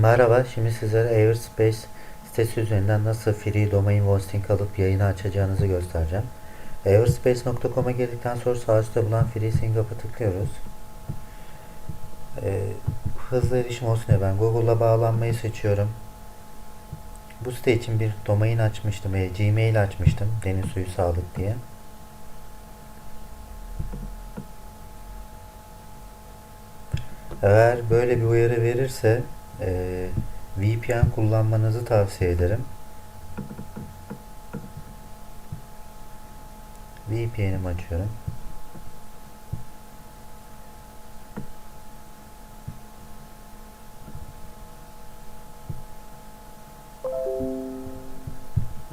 Merhaba, şimdi sizlere Everspace sitesi üzerinden nasıl free domain hosting alıp yayını açacağınızı göstereceğim. Everspace.com'a girdikten sonra sağ üstte bulunan free singap'a tıklıyoruz. Ee, hızlı erişim olsun diye ben Google'la bağlanmayı seçiyorum. Bu site için bir domain açmıştım, e, Gmail açmıştım, deniz suyu sağlık diye. Eğer böyle bir uyarı verirse e, VPN kullanmanızı tavsiye ederim. VPN'imi açıyorum.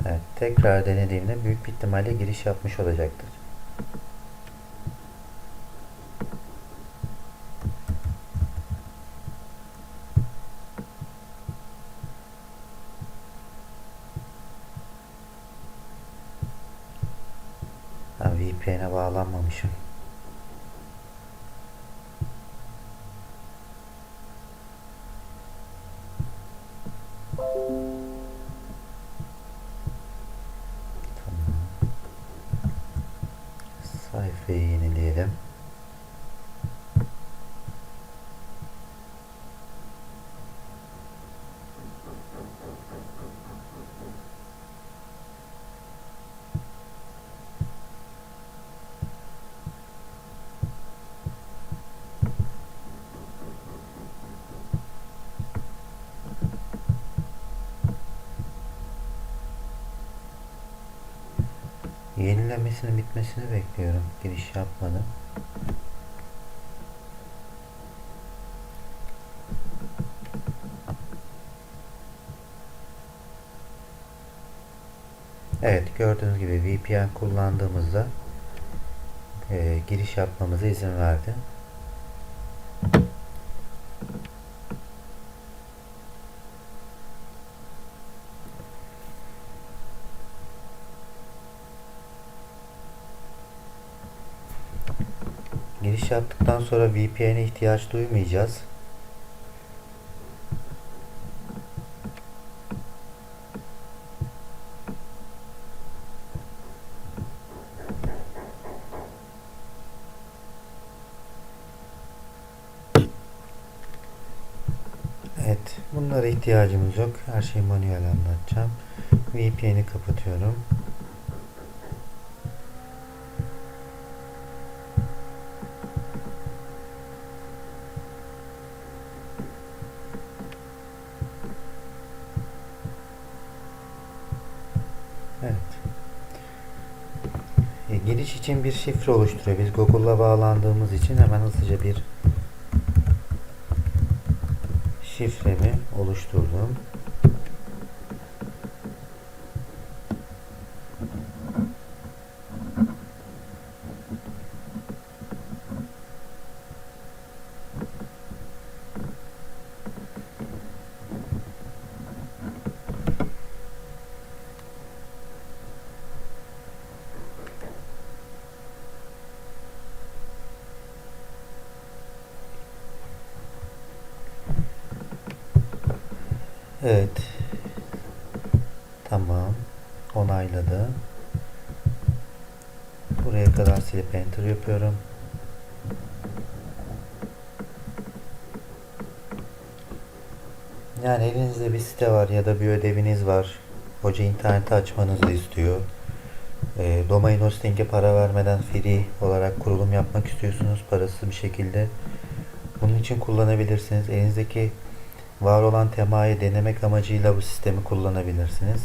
Evet, tekrar denediğimde büyük bir ihtimalle giriş yapmış olacaktır. VPN'e bağlanmamışım. Tamam. Sayfayı yenileyelim. Yenilemesinin bitmesini bekliyorum. Giriş yapmadım. Evet gördüğünüz gibi VPN kullandığımızda e, giriş yapmamıza izin verdi. Giriş yaptıktan sonra VPN'e ihtiyaç duymayacağız. Evet, bunlara ihtiyacımız yok. Her şeyi manuel anlatacağım. VPN'i kapatıyorum. Evet. E, giriş için bir şifre oluşturuyor. Biz Google'la bağlandığımız için hemen hızlıca bir şifremi oluşturdum. Evet. Tamam. Onayladı. Buraya kadar silip enter yapıyorum. Yani elinizde bir site var ya da bir ödeviniz var. Hoca interneti açmanızı istiyor. E, domain hosting'e para vermeden free olarak kurulum yapmak istiyorsunuz parasız bir şekilde. Bunun için kullanabilirsiniz. Elinizdeki var olan temayı denemek amacıyla bu sistemi kullanabilirsiniz.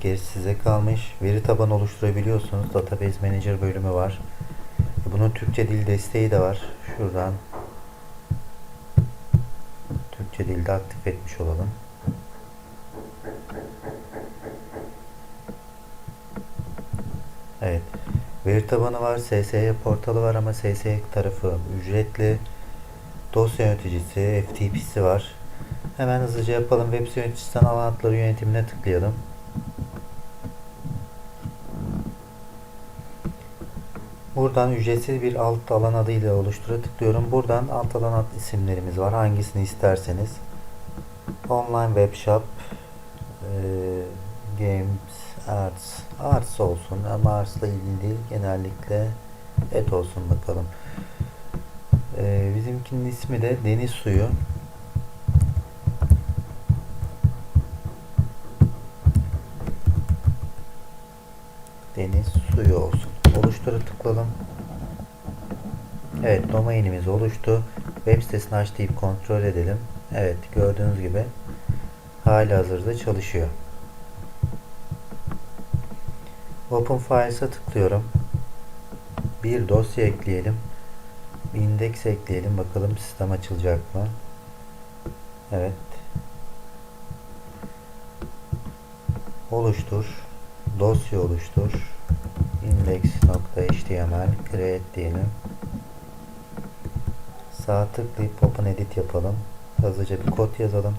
Gerisi size kalmış. Veri tabanı oluşturabiliyorsunuz. Database Manager bölümü var. Bunun Türkçe dil desteği de var. Şuradan Türkçe dilde aktif etmiş olalım. Evet. Veri tabanı var. SSE portalı var ama SSE tarafı ücretli. Dosya yöneticisi, FTP'si var. Hemen hızlıca yapalım. Web yöneticisinden alan hatları yönetimine tıklayalım. Buradan ücretsiz bir alt alan adıyla oluştura tıklıyorum. Buradan alt alan ad isimlerimiz var. Hangisini isterseniz Online web shop e, games arts arts olsun ama arts'la ilgili değil genellikle et olsun bakalım. E, bizimkinin ismi de deniz suyu. Deniz suyu olsun. Oluştura tıklayalım. Evet domainimiz oluştu. Web sitesini aç deyip kontrol edelim. Evet gördüğünüz gibi hali hazırda çalışıyor. Open Files'a tıklıyorum. Bir dosya ekleyelim. Bir indeks ekleyelim. Bakalım sistem açılacak mı? Evet. Oluştur. Dosya oluştur. index.html create diyelim. Sağ tıklayıp open edit yapalım. Hızlıca bir kod yazalım.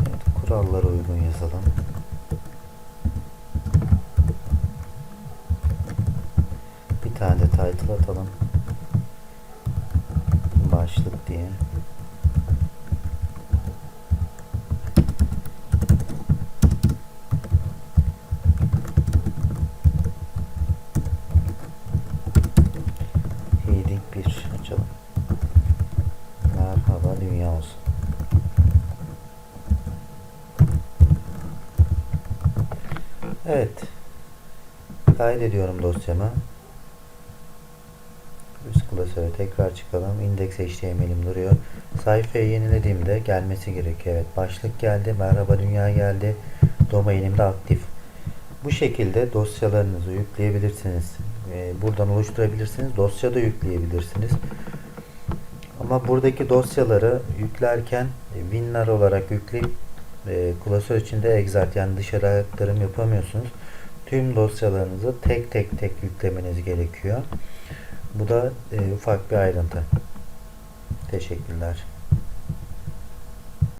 Evet, kurallara uygun yazalım. Bir tane de title atalım. Başlık diye. Heading 1 açalım. Merhaba dünya olsun. Evet. Kaydediyorum dosyamı. Üst klasöre tekrar çıkalım. Index HTML'im duruyor. Sayfayı yenilediğimde gelmesi gerekiyor. Evet başlık geldi. Merhaba dünya geldi. Domainim de aktif. Bu şekilde dosyalarınızı yükleyebilirsiniz. Ee, buradan oluşturabilirsiniz. Dosya da yükleyebilirsiniz. Ama buradaki dosyaları yüklerken winrar olarak yükleyip e, klasör içinde exart yani dışarı aktarım yapamıyorsunuz. Tüm dosyalarınızı tek tek tek yüklemeniz gerekiyor. Bu da e, ufak bir ayrıntı. Teşekkürler.